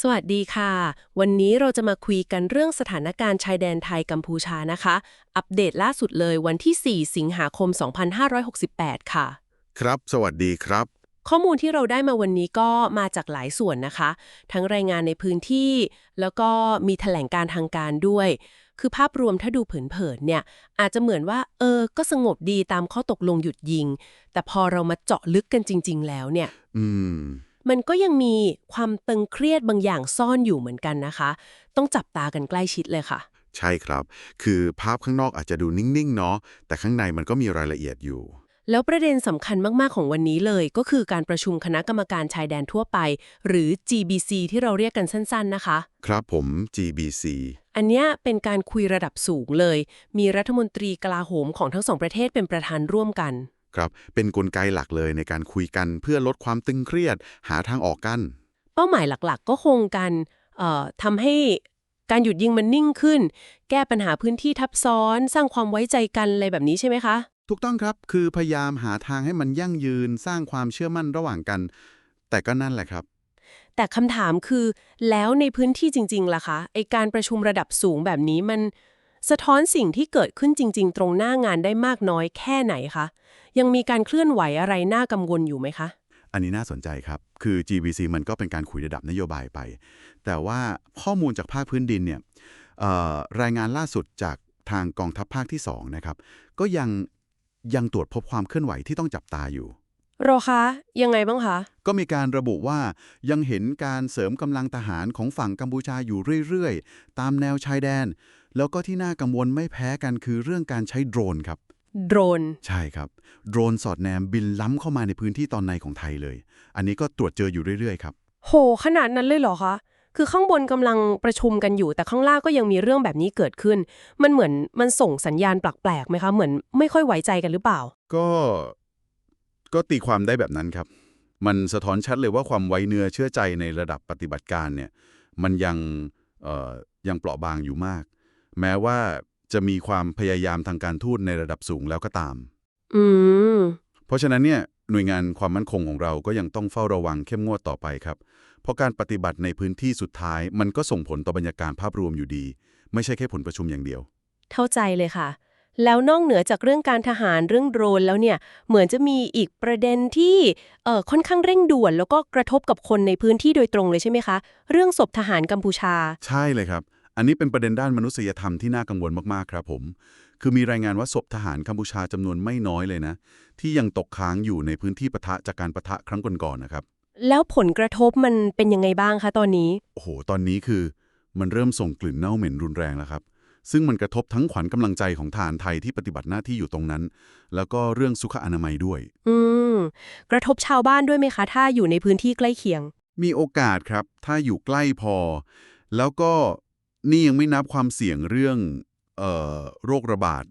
สวัสดีค่ะ วันนี้เราจะมาคุยกันเรื่องสถานการณ์ชายแดนไทยกัมพูชานะคะ อัปเดตล่าสุดเลยวันที่ 4 สิงหาคม 2568 ค่ะ ครับ สวัสดีครับ ข้อมูลที่เราได้มาวันนี้ก็มาจากหลายส่วนนะคะ ทั้งรายงานในพื้นที่ แล้วก็มีแถลงการทางการด้วย คือภาพรวมถ้าดูเผินๆเนี่ย อาจจะเหมือนว่า เออ ก็สงบดีตามข้อตกลงหยุดยิง แต่พอเรามาเจาะลึกกันจริง ๆ แล้วเนี่ย อืม มันก็ยังมีความตึงเครียดบางอย่างซ่อนอยู่เหมือนกันนะคะ ต้องจับตากันใกล้ชิดเลยค่ะ ใช่ครับ คือภาพข้างนอกอาจจะดูนิ่งๆเนาะแต่ข้างในมันก็มีรายละเอียดอยู่แล้วประเด็นสำคัญมากๆของวันนี้เลย ก็คือการประชุมคณะกรรมการชายแดนทั่วไป หรือ GBC ที่เราเรียกกันสั้น ๆ นะคะ ครับผม GBC อันเนี้ยเป็นการคุยระดับสูงเลย มีรัฐมนตรีกลาโหมของทั้งสองประเทศเป็นประธานร่วมกัน ครับเป็นนกลไกหลักเลยในการคุยกันเพื่อลดความตึงเครียดหาทางออกกัน เป้าหมายหลักๆ ก็คงการเอ่อทำให้การหยุดยิงมันนิ่งขึ้น แก้ปัญหาพื้นที่ทับซ้อน สร้างความไว้ใจกันอะไรแบบนี้ใช่ไหมคะ ถูกต้องครับคือพยายามหาทางให้มันยั่งยืนสร้างความเชื่อมั่นระหว่างกัน แต่ก็นั่นแหละครับ แต่คำถามคือแล้วในพื้นที่จริง ๆล่ะคะไอการประชุมระดับสูงแบบนี้มัน สะท้อนสิ่งที่เกิดขึ้นจริง ๆ ตรงหน้างานได้มากน้อยแค่ไหนคะ ยังมีการเคลื่อนไหวอะไรน่ากังวลอยู่ไหมคะ อันนี้น่าสนใจครับ คือ GBC มันก็เป็นการคุยระดับนโยบายไป แต่ว่าข้อมูลจากภาคพื้นดินเนี่ยรายงานล่าสุดจากทางกองทัพภาคที่2นะครับ ก็ยังยังตรวจพบความเคลื่อนไหวที่ต้องจับตาอยู่ โรคะ ยังไงบ้างคะ ก็มีการระบุว่ายังเห็นการเสริมกำลังทหารของฝั่งกัมพูชาอยู่เรื่อยๆ ตามแนวชายแดน แล้วก็ที่น่ากังวลไม่แพ้กันคือเรื่องการใช้โดรนครับ โดรน ใช่ครับ โดรนสอดแนมบินล้ำเข้ามาในพื้นที่ตอนในของไทยเลย อันนี้ก็ตรวจเจออยู่เรื่อยๆครับ โห ขนาดนั้นเลยเหรอคะ คือข้างบนกำลังประชุมกันอยู่ แต่ข้างล่างก็ยังมีเรื่องแบบนี้เกิดขึ้น มันเหมือนมันส่งสัญญาณแปลกๆไหมคะ เหมือนไม่ค่อยไว้ใจกันหรือเปล่า ก็ ก็ตีความได้แบบนั้นครับ มันสะท้อนชัดเลยว่าความไว้เนื้อเชื่อใจในระดับปฏิบัติการเนี่ยมันยังเอ่อยังเปราะบางอยู่มาก แม้ว่าจะมีความพยายามทางการทูตในระดับสูงแล้วก็ตาม อืม เพราะฉะนั้นเนี่ยหน่วยงานความมั่นคงของเราก็ยังต้องเฝ้าระวังเข้มงวดต่อไปครับ เพราะการปฏิบัติในพื้นที่สุดท้าย มันก็ส่งผลต่อบรรยากาศภาพรวมอยู่ดี ไม่ใช่แค่ผลประชุมอย่างเดียว เข้าใจเลยค่ะ แล้วนอกเหนือจากเรื่องการทหารเรื่องโดรนแล้วเนี่ย เหมือนจะมีอีกประเด็นที่เอ่อค่อนข้างเร่งด่วน แล้วก็กระทบกับคนในพื้นที่โดยตรงเลยใช่ไหมคะ เรื่องศพทหารกัมพูชา ใช่เลยครับ อันนี้เป็นประเด็นด้านมนุษยธรรมที่น่ากังวลมากๆครับผม คือมีรายงานว่าศพทหารกัมพูชาจำนวนไม่น้อยเลยนะ ที่ยังตกค้างอยู่ในพื้นที่ปะทะจากการปะทะครั้งก่อนๆนะครับ แล้วผลกระทบมันเป็นยังไงบ้างคะตอนนี้ โอ้โห ตอนนี้คือ มันเริ่มส่งกลิ่นเน่าเหม็นรุนแรงแล้วครับ ซึ่งมันกระทบทั้งขวัญกำลังใจของทหารไทยที่ปฏิบัติหน้าที่อยู่ตรงนั้น แล้วก็เรื่องสุขอนามัยด้วย อืม กระทบชาวบ้านด้วยไหมคะ ถ้าอยู่ในพื้นที่ใกล้เคียง มีโอกาสครับ ถ้าอยู่ใกล้พอ แล้วก็นี่ยังไม่นับความเสี่ยงเรื่องเอ่อโรคระบาด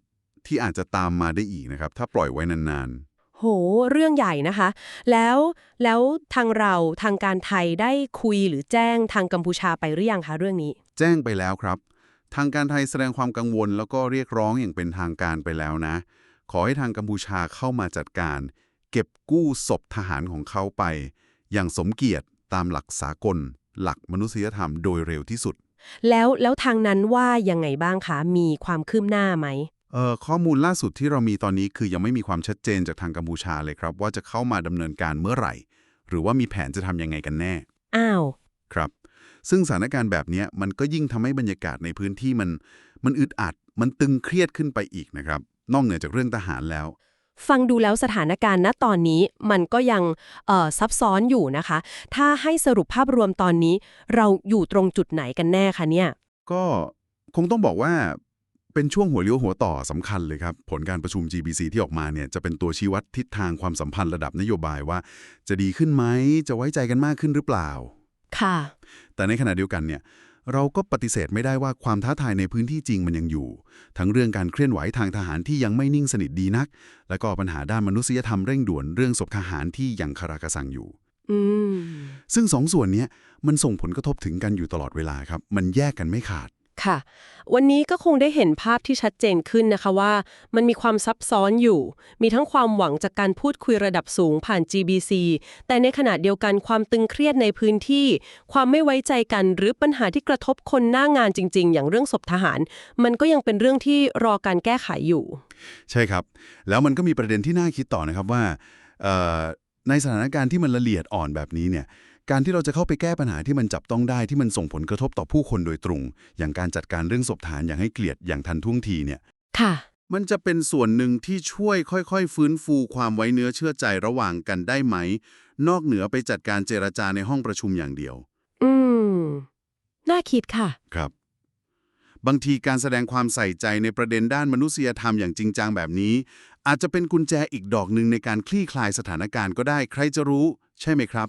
ที่อาจจะตามมาได้อีกนะครับ ถ้าปล่อยไว้นานโห เรื่องใหญ่นะคะ แล้วแล้วทางเราทางการไทยได้คุยหรือแจ้งทางกัมพูชาไปหรือยังคะเรื่องนี้ๆแจ้งไปแล้วครับ ทางการไทยแสดงความกังวลแล้วก็เรียกร้องอย่างเป็นทางการไปแล้วนะ ขอให้ทางกัมพูชาเข้ามาจัดการ เก็บกู้ศพทหารของเขาไป อย่างสมเกียรติตามหลักสากล หลักมนุษยธรรมโดยเร็วที่สุด แล้วแล้วทางนั้นว่ายังไงบ้างคะ มีความคืบหน้าไหมเอ่อข้อมูลล่าสุดที่เรามีตอนนี้คือยังไม่มีความชัดเจนจากทางกัมพูชาเลยครับ ว่าจะเข้ามาดำเนินการเมื่อไหร่ หรือว่ามีแผนจะทำยังไงกันแน่ อ้าว ครับ ซึ่งสถานการณ์แบบเนี้ยมันก็ยิ่งทำให้บรรยากาศในพื้นที่มัน มันอึดอัด มันตึงเครียดขึ้นไปอีกนะครับ นอกเหนือจากเรื่องทหารแล้ว ฟังดูแล้วสถานการณ์ณตอนนี้มันก็ยังเอ่อซับซ้อนอยู่นะคะ ถ้าให้สรุปภาพรวมตอนนี้ เราอยู่ตรงจุดไหนกันแน่คะเนี่ย ก็คงต้องบอกว่าเป็นช่วงหัวเลี้ยวหัวต่อสำคัญเลยครับ ผลการประชุม GBC ที่ออกมาเนี่ยจะเป็นตัวชี้วัดทิศทางความสัมพันธ์ระดับนโยบายว่า จะดีขึ้นไหมจะไว้ใจกันมากขึ้นหรือเปล่า ค่ะ แต่ในขณะเดียวกันเนี่ยเราก็ปฏิเสธไม่ได้ว่าความท้าทายในพื้นที่จริงมันยังอยู่ ทั้งเรื่องการเคลื่อนไหวทางทหารที่ยังไม่นิ่งสนิทดีนัก และก็ปัญหาด้านมนุษยธรรมเร่งด่วนเรื่องศพทหารที่ยังคารากระสังอยู่อืมซึ่งสองส่วนเนี้ยมันส่งผลกระทบถึงกันอยู่ตลอดเวลาครับ มันแยกกันไม่ขาด ค่ะ วันนี้ก็คงได้เห็นภาพที่ชัดเจนขึ้นนะคะว่า มันมีความซับซ้อนอยู่ มีทั้งความหวังจากการพูดคุยระดับสูงผ่าน GBC แต่ในขณะเดียวกันความตึงเครียดในพื้นที่ ความไม่ไว้ใจกันหรือปัญหาที่กระทบคนหน้างานจริง ๆ อย่างเรื่องศพทหาร มันก็ยังเป็นเรื่องที่รอการแก้ไขอยู่ ใช่ครับ แล้วมันก็มีประเด็นที่น่าคิดต่อนะครับว่าในสถานการณ์ที่มันละเอียดอ่อนแบบนี้เนี่ย การที่เราจะเข้าไปแก้ปัญหาที่มันจับต้องได้ที่มันส่งผลกระทบต่อผู้คนโดยตรง อย่างการจัดการเรื่องศพฐานอย่างให้เกลียดอย่างทันท่วงทีเนี่ย ค่ะ มันจะเป็นส่วนหนึ่งที่ช่วยค่อยๆ ฟื้นฟูความไว้เนื้อเชื่อใจระหว่างกันได้ไหม นอกเหนือไปจัดการเจรจาในห้องประชุมอย่างเดียว อืม น่าคิดค่ะ ครับ บางทีการแสดงความใส่ใจในประเด็นด้านมนุษยธรรมอย่างจริงจังแบบนี้ อาจจะเป็นกุญแจอีกดอกหนึ่งในการคลี่คลายสถานการณ์ก็ได้ใครจะรู้ ใช่ไหมครับ